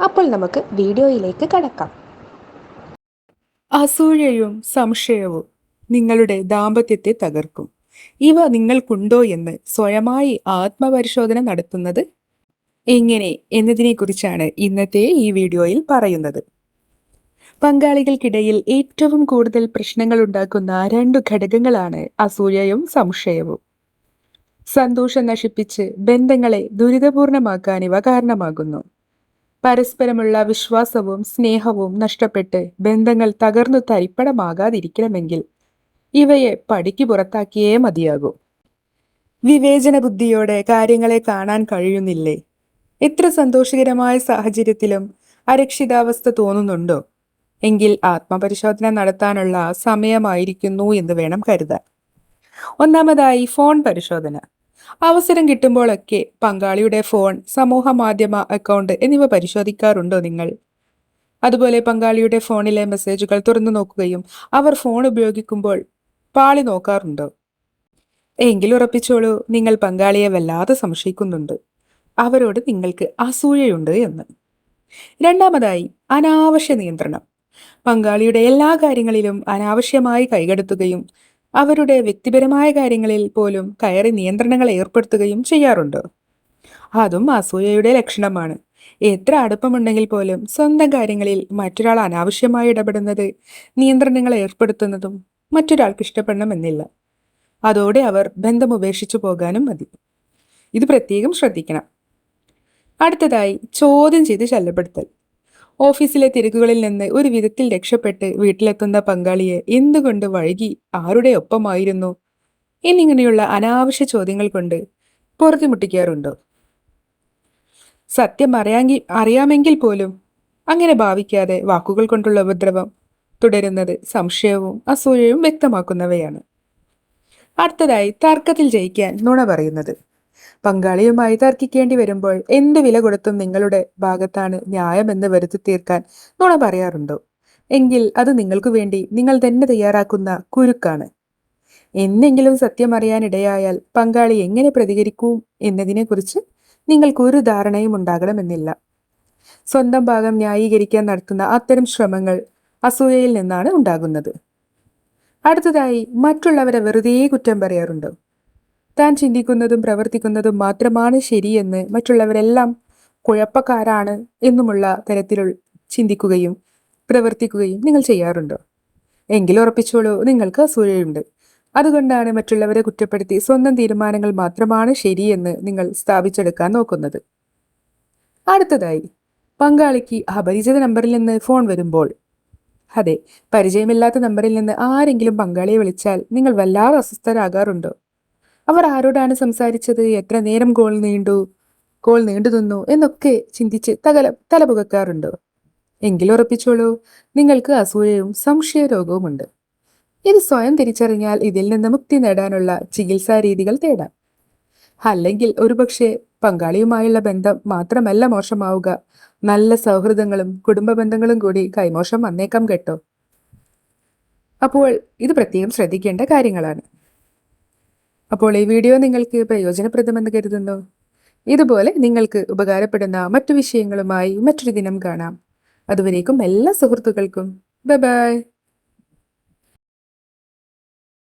അപ്പോൾ നമുക്ക് വീഡിയോയിലേക്ക് കടക്കാം. അസൂയയും സംശയവും നിങ്ങളുടെ ദാമ്പത്യത്തെ തകർക്കും. ഇവ നിങ്ങൾക്കുണ്ടോ എന്ന് സ്വയമായി ആത്മപരിശോധന നടത്തുന്നത്? എങ്ങനെ എന്നതിനെക്കുറിച്ചാണ് ഇന്നത്തെ ഈ വീഡിയോയിൽ പറയുന്നത്. പങ്കാളികൾക്കിടയിൽ ഏറ്റവും കൂടുതൽ പ്രശ്നങ്ങൾ ഉണ്ടാക്കുന്ന രണ്ടു ഘടകങ്ങളാണ് അസൂയയും സംശയവും. സന്തോഷം നശിപ്പിച്ച് ബന്ധങ്ങളെ ദുരിതപൂർണമാക്കാൻ ഇവ കാരണമാകുന്നു. പരസ്പരമുള്ള വിശ്വാസവും സ്നേഹവും നഷ്ടപ്പെട്ട് ബന്ധങ്ങൾ തകർന്നു തരിപ്പണമാകാതിരിക്കണമെങ്കിൽ ഇവയെ പടിക്ക് പുറത്താക്കിയേ മതിയാകൂ. വിവേചന ബുദ്ധിയോടെ കാര്യങ്ങളെ കാണാൻ കഴിയുന്നില്ലേ? എത്ര സന്തോഷകരമായ സാഹചര്യത്തിലും അരക്ഷിതാവസ്ഥ തോന്നുന്നുണ്ടോ? എങ്കിൽ ആത്മപരിശോധന നടത്താനുള്ള സമയമായിരിക്കുന്നു എന്ന് വേണം കരുതാൻ. ഒന്നാമതായി ഫോൺ പരിശോധന. അവസരം കിട്ടുമ്പോഴൊക്കെ പങ്കാളിയുടെ ഫോൺ സമൂഹ മാധ്യമ അക്കൗണ്ട് എന്നിവ പരിശോധിക്കാറുണ്ടോ നിങ്ങൾ? അതുപോലെ പങ്കാളിയുടെ ഫോണിലെ മെസ്സേജുകൾ തുറന്നു നോക്കുകയും അവർ ഫോൺ ഉപയോഗിക്കുമ്പോൾ പാളി നോക്കാറുണ്ടോ? എങ്കിൽ ഉറപ്പിച്ചോളൂ നിങ്ങൾ പങ്കാളിയെ വല്ലാതെ സംശയിക്കുന്നുണ്ട്. അവരോട് നിങ്ങൾക്ക് അസൂയയുണ്ട് എന്ന്. രണ്ടാമതായി അനാവശ്യ നിയന്ത്രണം. പങ്കാളിയുടെ എല്ലാ കാര്യങ്ങളിലും അനാവശ്യമായി കൈകടത്തുകയും അവരുടെ വ്യക്തിപരമായ കാര്യങ്ങളിൽ പോലും കയറി നിയന്ത്രണങ്ങൾ ഏർപ്പെടുത്തുകയും ചെയ്യാറുണ്ട്. അതും അസൂയയുടെ ലക്ഷണമാണ്. എത്ര അടുപ്പമുണ്ടെങ്കിൽ പോലും സ്വന്തം കാര്യങ്ങളിൽ മറ്റൊരാൾ അനാവശ്യമായി ഇടപെടുന്നത് നിയന്ത്രണങ്ങൾ ഏർപ്പെടുത്തുന്നതും മറ്റൊരാൾക്ക് ഇഷ്ടപ്പെടണമെന്നില്ല. അതോടെ അവർ ബന്ധം ഉപേക്ഷിച്ചു പോകാനും മതി. ഇത് പ്രത്യേകം ശ്രദ്ധിക്കണം. അടുത്തതായി ചോദ്യം ചെയ്ത് ശല്യപ്പെടുത്തൽ. ഓഫീസിലെ തിരക്കുകളിൽ നിന്ന് ഒരു വിധത്തിൽ രക്ഷപ്പെട്ട് വീട്ടിലെത്തുന്ന പങ്കാളിയെ എന്തുകൊണ്ട് വഴുകി ആരുടെ ഒപ്പമായിരുന്നു? എന്നിങ്ങനെയുള്ള അനാവശ്യ ചോദ്യങ്ങൾ കൊണ്ട് പൊറുതിമുട്ടിക്കാറുണ്ടോ? സത്യം അറിയാമെങ്കിൽ അറിയാമെങ്കിൽ പോലും അങ്ങനെ ഭാവിക്കാതെ വാക്കുകൾ കൊണ്ടുള്ള ഉപദ്രവം തുടരുന്നത് സംശയവും അസൂയയും വ്യക്തമാക്കുന്നവയാണ്. അടുത്തതായി തർക്കത്തിൽ ജയിക്കാൻ നുണ പറയുന്നത്. പങ്കാളിയുമായി തർക്കിക്കേണ്ടി വരുമ്പോൾ എന്ത് വില കൊടുത്തും നിങ്ങളുടെ ഭാഗത്താണ് ന്യായമെന്ന് വരുത്തി തീർക്കാൻ നുണ പറയാറുണ്ടോ? എങ്കിൽ അത് നിങ്ങൾക്കു വേണ്ടി നിങ്ങൾ തന്നെ തയ്യാറാക്കുന്ന കുരുക്കാണ്. എന്നെങ്കിലും സത്യം അറിയാനിടയായാൽ പങ്കാളി എങ്ങനെ പ്രതികരിക്കും എന്നതിനെക്കുറിച്ച് നിങ്ങൾക്ക് ഒരു ധാരണയും ഉണ്ടാകണമെന്നില്ല. സ്വന്തം ഭാഗം ന്യായീകരിക്കാൻ നടത്തുന്ന അത്തരം ശ്രമങ്ങൾ അസൂയയിൽ നിന്നാണ് ഉണ്ടാകുന്നത്. അടുത്തതായി മറ്റുള്ളവരെ വെറുതെ കുറ്റം പറയാറുണ്ടോ? താൻ ചിന്തിക്കുന്നതും പ്രവർത്തിക്കുന്നതും മാത്രമാണ് ശരിയെന്ന് മറ്റുള്ളവരെല്ലാം കുഴപ്പക്കാരാണ് എന്നുമുള്ള തരത്തിലുള്ള ചിന്തിക്കുകയും പ്രവർത്തിക്കുകയും നിങ്ങൾ ചെയ്യാറുണ്ടോ? എങ്കിൽ ഉറപ്പിച്ചോളൂ നിങ്ങൾക്ക് അസൂയയുണ്ട്. അതുകൊണ്ടാണ് മറ്റുള്ളവരെ കുറ്റപ്പെടുത്തി സ്വന്തം തീരുമാനങ്ങൾ മാത്രമാണ് ശരിയെന്ന് നിങ്ങൾ സ്ഥാപിച്ചെടുക്കാൻ നോക്കുന്നത്. അടുത്തതായി പങ്കാളിക്ക് അപരിചിത നമ്പറിൽ നിന്ന് ഫോൺ വരുമ്പോൾ. അതെ പരിചയമില്ലാത്ത നമ്പറിൽ നിന്ന് ആരെങ്കിലും പങ്കാളിയെ വിളിച്ചാൽ നിങ്ങൾ വല്ലാതെ അസ്വസ്ഥരാകാറുണ്ടോ? അവർ ആരോടാണ് സംസാരിച്ചത്? എത്ര നേരം ഗോൾ നീണ്ടു? ഗോൾ നീണ്ടു നിന്നു എന്നൊക്കെ ചിന്തിച്ച് തകല തലപുകക്കാറുണ്ടോ. എങ്കിലുറപ്പിച്ചോളൂ നിങ്ങൾക്ക് അസൂയയും സംശയരോഗവുമുണ്ട്. ഇത് സ്വയം തിരിച്ചറിഞ്ഞാൽ ഇതിൽ നിന്ന് മുക്തി നേടാനുള്ള ചികിത്സാ രീതികൾ തേടാം. അല്ലെങ്കിൽ ഒരുപക്ഷെ പങ്കാളിയുമായുള്ള ബന്ധം മാത്രമല്ല മോശമാവുക. നല്ല സൗഹൃദങ്ങളും കുടുംബ ബന്ധങ്ങളും കൂടി കൈമോശം വന്നേക്കാം കേട്ടോ. അപ്പോൾ ഇത് പ്രത്യേകം ശ്രദ്ധിക്കേണ്ട കാര്യങ്ങളാണ്. അപ്പോൾ ഈ വീഡിയോ നിങ്ങൾക്ക് പ്രയോജനപ്രദമെന്ന് കരുതുന്നു. ഇതുപോലെ നിങ്ങൾക്ക് ഉപകാരപ്പെടുന്ന മറ്റു വിഷയങ്ങളുമായി മറ്റൊരു ദിനം കാണാം. അതുവരേക്കും എല്ലാ സുഹൃത്തുക്കൾക്കും. Bye bye.